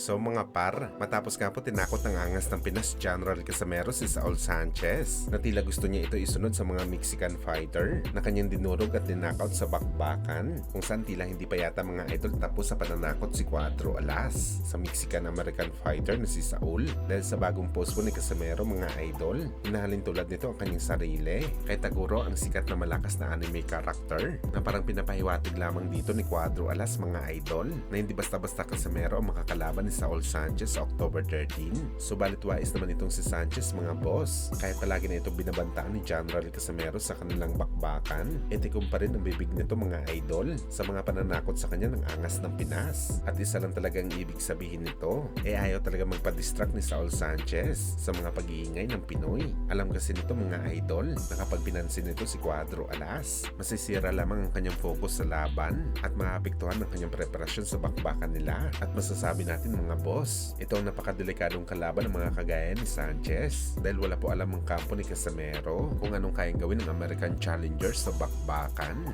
So mga par, matapos nga po tinakot ng angas ng Pinas General Casimero si Saul Sanchez na tila gusto niya ito isunod sa mga Mexican fighter na kanyang dinurog at dinakot sa bakbakan kung saan tila hindi pa yata mga idol tapos sa pananakot si Cuatro Alas sa Mexican-American fighter na si Saul. Dahil sa bagong post po ni Casimero mga idol hinahalin tulad nito ang kanyang sarili. Kay Taguro ang sikat na malakas na anime character na parang pinapahiwatig lamang dito ni Cuadro Alas mga idol na hindi basta-basta Casimero ang makakalaban ni Saul Sanchez sa October 13 subalit wais naman itong si Sanchez mga boss. Kahit palagi na ito binabantaan ni General Casimero sa kanilang bakbakan etikom pa rin ang bibig nito mga idol sa mga pananakot sa kanya ng angas ng Pinas. At isa lang talaga ang ibig sabihin nito eh ayaw talaga magpa-distract ni Saul Sanchez sa mga pag-iingay ng Pinoy. Alam kasi nito mga idol na kapag pinansin nito si Cuadro Alas masisira lamang ang kanyang focus sa laban at maapektuhan ang kanyang preparasyon sa bakbakan nila. At masasabi natin mga boss. Ito ang napakadelikadong kalaban ng mga kagaya ni Sanchez. Dahil wala po alam ang kampo ni Casimero kung anong kayang gawin ng American Challengers sa bakbakan